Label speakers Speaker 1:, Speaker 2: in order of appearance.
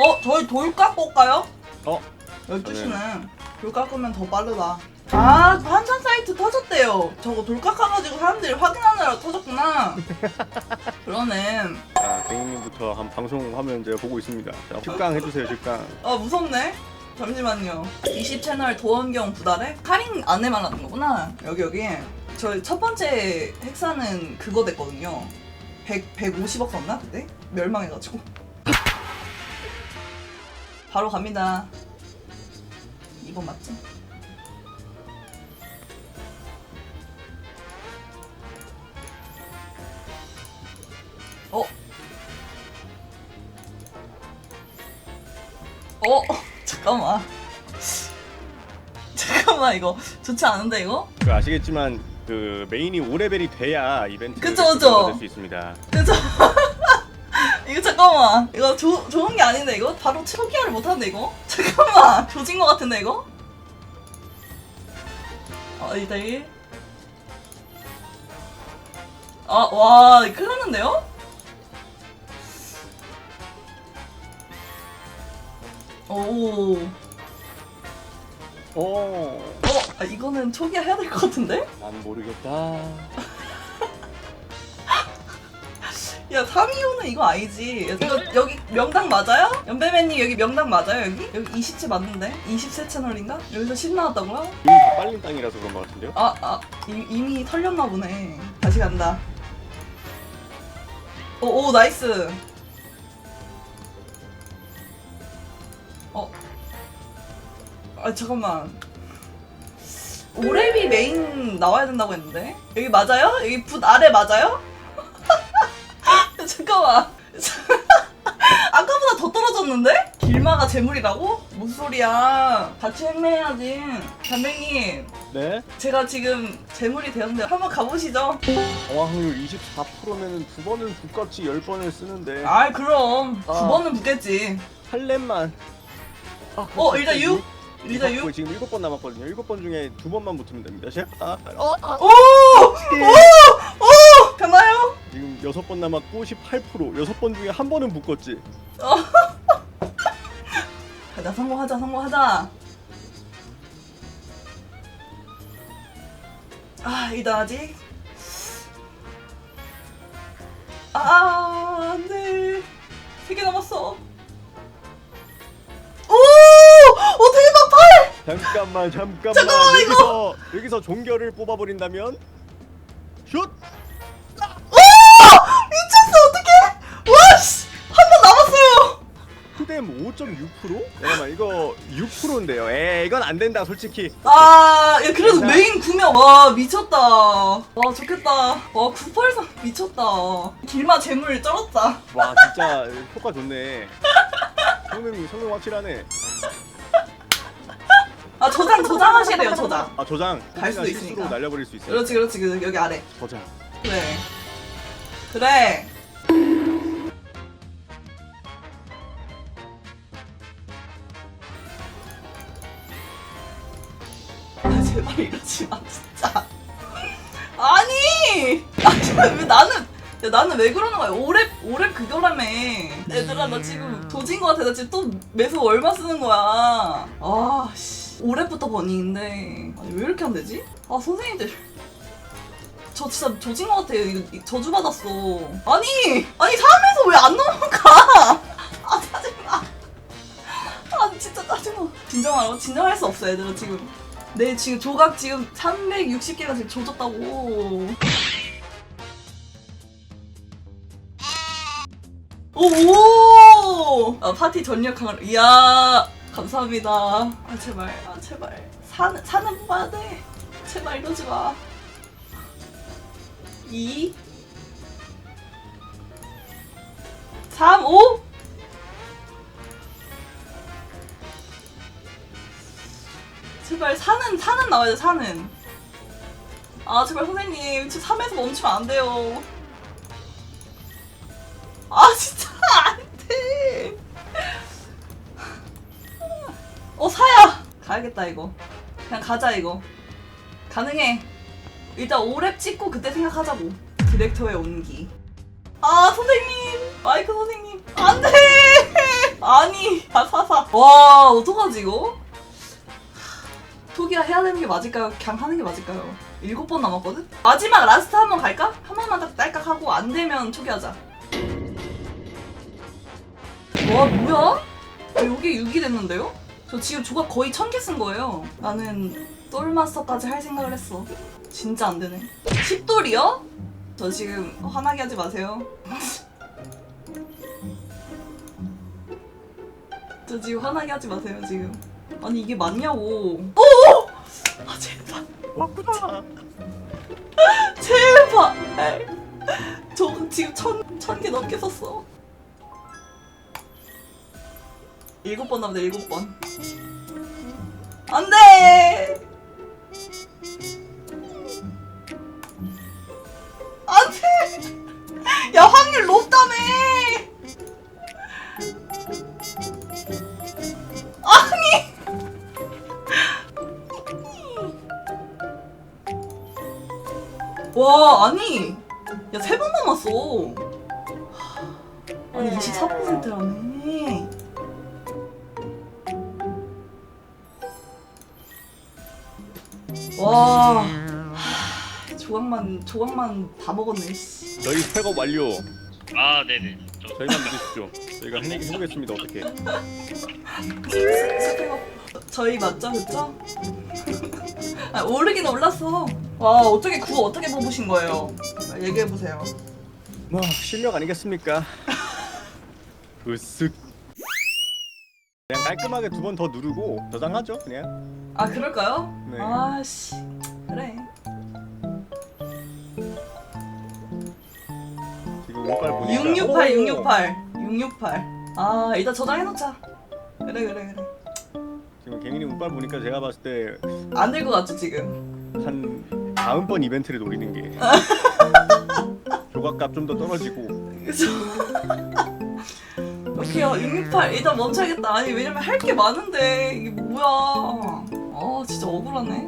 Speaker 1: 어 저희 돌 깎고 올까요?
Speaker 2: 어?
Speaker 1: 12시는 돌 깎으면 더 빠르다. 아 한산 사이트 터졌대요. 저거 돌 깎아가지고 사람들이 확인하느라 터졌구나. 그러네.
Speaker 2: 자, 땡님부터 한 방송 화면 이제 보고 있습니다. 자, 10강 해주세요, 10강.
Speaker 1: 아 무섭네. 잠시만요. 20 채널 도원경 부달에 할인 안내만 하는 거구나. 여기 여기. 저희 첫 번째 핵사는 그거 됐거든요. 100, 150억 썼나 그때? 멸망해가지고 바로 갑니다 이번 맞지? 어? 어? 잠깐만 잠깐만 이거 좋지 않은데 이거?
Speaker 2: 그 아시겠지만 그 메인이 5레벨이 돼야 이벤트
Speaker 1: 그쵸, 그쵸.
Speaker 2: 될수 있습니다.
Speaker 1: 그죠? 잠깐만 이거 조, 좋은 게 아닌데 이거? 바로 초기화를 못하는데 이거? 잠깐만 조진 거 같은데 이거? 어 2대1 아와 큰일 났는데요? 오
Speaker 2: 오,
Speaker 1: 어? 아, 이거는 초기화 해야 될 것 같은데?
Speaker 2: 난 모르겠다.
Speaker 1: 야 325는 이거 아니지 야, 이거 여기 명당 맞아요? 연배맨님 여기 명당 맞아요 여기? 여기 20채 맞는데? 20세 채널인가? 여기서 10 나왔다고요?
Speaker 2: 이미 다 빨린 땅이라서 그런 것 같은데요?
Speaker 1: 아, 아 이, 이미 털렸나 보네 다시 간다 오, 오 나이스 어? 아 잠깐만 오레비 메인 나와야 된다고 했는데 여기 맞아요? 여기 붓 아래 맞아요? 잠깐만 아까보다 더 떨어졌는데? 길마가 재물이라고? 무슨 소리야 같이 행매해야지 담배님
Speaker 2: 네.
Speaker 1: 제가 지금 재물이 되었는데 한번 가보시죠
Speaker 2: 어확률 24%면은 두 번은 북같이 10번을 쓰는데
Speaker 1: 아이 그럼 두
Speaker 2: 아.
Speaker 1: 번은 붙겠지
Speaker 2: 할렘만 아,
Speaker 1: 어 일단 6
Speaker 2: 일단
Speaker 1: 일단
Speaker 2: 6
Speaker 1: 6
Speaker 2: 지금 7번 남았거든요. 7번 중에 두 번만 붙으면 됩니다. 시 아, 어, 아,
Speaker 1: 오! 오! 오! 되나요?
Speaker 2: 지금 6번 남았고 18% 6번 중에 한 번은 붙었지.
Speaker 1: 가자 성공하자 성공하자. 아 일단 아직. 아 안돼. 세개 남았어. 오! 오 대박 팔!
Speaker 2: 잠깐만 잠깐만.
Speaker 1: 잠깐만,
Speaker 2: 여기서 여기서 종결을 뽑아버린다면? 슛! 1댐 5.6%? 잠깐만 이거 6%인데요. 에 이건 안 된다 솔직히.
Speaker 1: 아, 야, 그래도
Speaker 2: 괜찮아.
Speaker 1: 메인 구명. 와, 미쳤다. 와, 좋겠다. 와, 983 미쳤다. 길마 재물 쩔었다.
Speaker 2: 와 진짜 효과 좋네. 성능 성능 확실하네.
Speaker 1: 아, 저장, 저장하셔야 돼요, 저장.
Speaker 2: 아 저장.
Speaker 1: 갈 수도 있으니까.
Speaker 2: 날려버릴 수 있어요.
Speaker 1: 그렇지, 그렇지. 그, 여기 아래.
Speaker 2: 저장. 네.
Speaker 1: 그래. 그래. 제발 이러지 마, 진짜. 아니! 아니, 왜 나는, 야, 나는 왜 그러는 거야? 오랩, 오랩 그거라며. 얘들아, 나 지금 도진 거 같아. 나 지금 또 매수 얼마 쓰는 거야. 아, 씨. 오랩부터 버닝인데. 아니, 왜 이렇게 안 되지? 아, 선생님들. 저 진짜 조진 것 같아요. 이거 이거 저주 받았어. 아니! 아니, 3에서 왜 안 넘어가? 아, 짜증나. 아, 진짜 짜증나. 진정하라고? 진정할 수 없어, 얘들아, 지금. 내 지금 조각 지금 360개가 지금 조졌다고. 오! 아, 파티 전력 강화. 이야, 감사합니다. 아, 제발, 아, 제발. 사는, 사는 뽑아야 돼. 제발 이러지 마. 2 3 5 제발 사는 사는 나와야 돼 사는. 아 제발 선생님 저 3에서 멈추면 안 돼요. 아 진짜 안돼. 어 사야! 가야겠다 이거. 그냥 가자 이거. 가능해. 일단 5랩 찍고 그때 생각하자고. 디렉터의 온기. 아 선생님! 마이크 선생님! 안돼! 아니 다 사사. 와 어떡하지 이거 토기라 해야 되는 게 맞을까요? 그냥 하는 게 맞을까요? 일곱 번 남았거든? 마지막 라스트 한 번 갈까? 한 번만 딱 딸깍 하고 안 되면 초기하자 와 뭐야? 여기 6이 됐는데요? 저 지금 조각 거의 천 개 쓴 거예요 나는 똘마스터까지 할 생각을 했어 진짜 안 되네 10돌이요? 저 지금 화나게 하지 마세요 저 지금 화나게 하지 마세요 지금 아니 이게 맞냐고. 오! 아 제발.
Speaker 2: 왔구나.
Speaker 1: 제발. 저 지금 천, 천 개 넘게 썼어. 일곱 번 남았다 일곱 번. 안 돼! 안 돼! 야 확률 높다며 와 아니 야 세 번 남았어 아니 24%라네 와 하, 조각만 조각만 다 먹었네 씨.
Speaker 2: 저희 팩업 완료.
Speaker 3: 아 네네 저
Speaker 2: 저희만 믿으십시오. 저희가 해내기 해보겠습니다. 어떻게?
Speaker 1: 스펙업 저희 맞죠 그쵸? 아, 오르긴 올랐어 와 어떻게 구호 어떻게 뽑으신 거예요 얘기해 보세요
Speaker 2: 뭐 실력 아니겠습니까? 으쓱. 그냥 깔끔하게 두 번 더 누르고 저장하죠. 그냥.
Speaker 1: 아 그럴까요?
Speaker 2: 네.
Speaker 1: 아씨 그래
Speaker 2: 지금 운빨 보니까.
Speaker 1: 668
Speaker 2: 오!
Speaker 1: 668 668 아 일단 저장해 놓자 그래 그래 그래
Speaker 2: 지금 갱인이 운빨 보니까 제가 봤을
Speaker 1: 때안될 것 같죠 지금?
Speaker 2: 한 다음번 이벤트를 노리는 게 조각값 좀 더 떨어지고.
Speaker 1: 그죠? 오케이요 668 일단 멈춰야겠다. 아니 왜냐면 할 게 많은데. 이게 뭐야. 아 진짜 억울하네